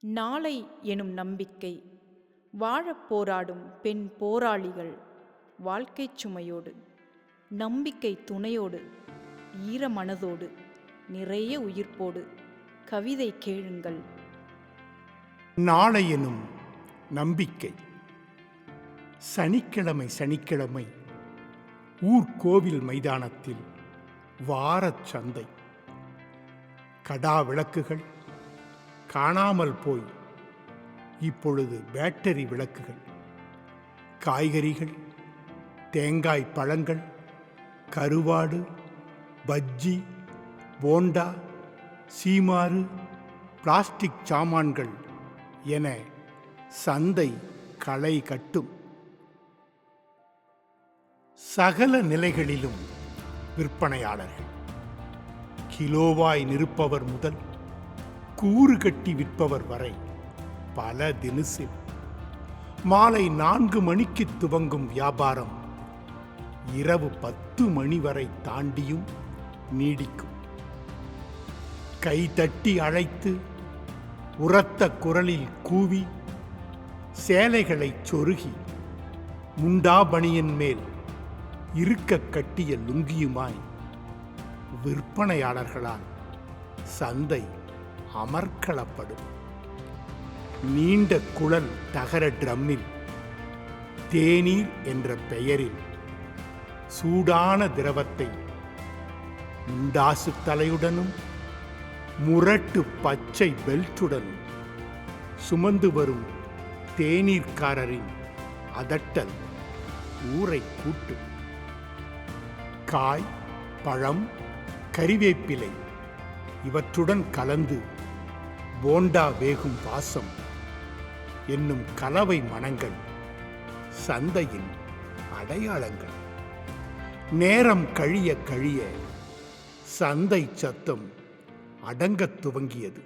நாளை எனும் நம்பிக்கை. வாழப் போராடும் பெண் போராளிகள் வாழ்க்கைச் சுமையோடு நம்பிக்கை துணையோடு ஈர மனதோடு நிறைய உயிர்ப்போடு கவிதை கேளுங்கள். நாளை எனும் நம்பிக்கை. சனிக்கிழமை சனிக்கிழமை ஊர்கோவில் மைதானத்தில் வாரச் சந்தை. கடா விளக்குகள் காணாமல் போய். இப்பொழுது பேட்டரி விளக்குகள் காய்கறிகள் தேங்காய் பழங்கள் கருவாடு பஜ்ஜி போண்டா சீமாறு பிளாஸ்டிக் சாமான்கள் என சந்தை களை கட்டும். சகல நிலைகளிலும் விற்பனையாளர்கள் கிலோவாய் நிற்பவர் முதல் கூறு கட்டி விற்பவர் வரை பல தினசில். மாலை நான்கு மணிக்கு துவங்கும் வியாபாரம் இரவு பத்து மணி வரை தாண்டியும் நீடிக்கும். கை தட்டி அழைத்து உரத்த குரலில் கூவி சேலைகளைச் சொருகி முண்டாபணியின் மேல் இருக்க கட்டிய லுங்கியுமாய் விற்பனையாளர்களால் சந்தை அமர்க்களப்படும். நீண்ட குழல் தகர ட்ரம்மில் தேநீர் என்ற பெயரில் சூடான திரவத்தை முண்டாசு தலையுடனும் முரட்டு பச்சை பெல்ட்டுடனும் சுமந்து வரும் தேநீர்க்காரரின் அதட்டல் ஊரை கூட்டும். காய் பழம் கறிவேப்பிலை இவற்றுடன் கலந்து போண்டா வேகும் வாசம் என்னும் கலவை மனங்கள் சந்தையின் அடையாளங்கள். நேரம் கழிய கழிய சந்தை சத்தம் அடங்கத் துவங்கியது.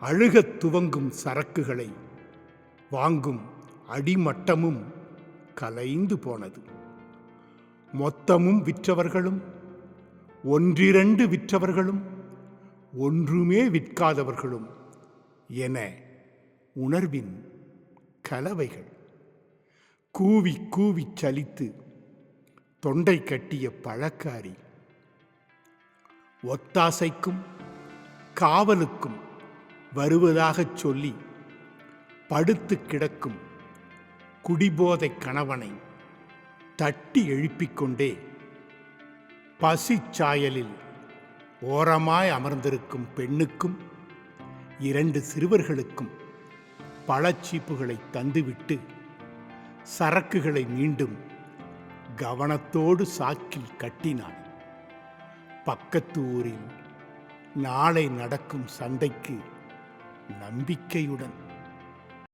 அழுகத் துவங்கும் சரக்குகளை வாங்கும் அடிமட்டமும் கலைந்து போனது. மொத்தமும் விற்றவர்களும் ஒன்றிரண்டு விற்றவர்களும் ஒன்றுமே விற்காதவர்களும் என உணர்வின் கலவைகள். கூவி கூவி சலித்து தொண்டை கட்டிய பழக்காரி. ஒத்தாசைக்கும் காவலுக்கும் வருவதாகச் சொல்லி படுத்து கிடக்கும் குடிபோதை கணவனை தட்டி எழுப்பிக் கொண்டே பசிச்சாயலில் ஓரமாய் அமர்ந்திருக்கும் பெண்ணுக்கும் இரண்டு சிறுவர்களுக்கும் பழச்சீப்புகளை தந்துவிட்டு சரக்குகளை மீண்டும் கவனத்தோடு சாக்கில் கட்டினான் பக்கத்து ஊரில் நாளை நடக்கும் சண்டைக்கு நம்பிக்கையுடன்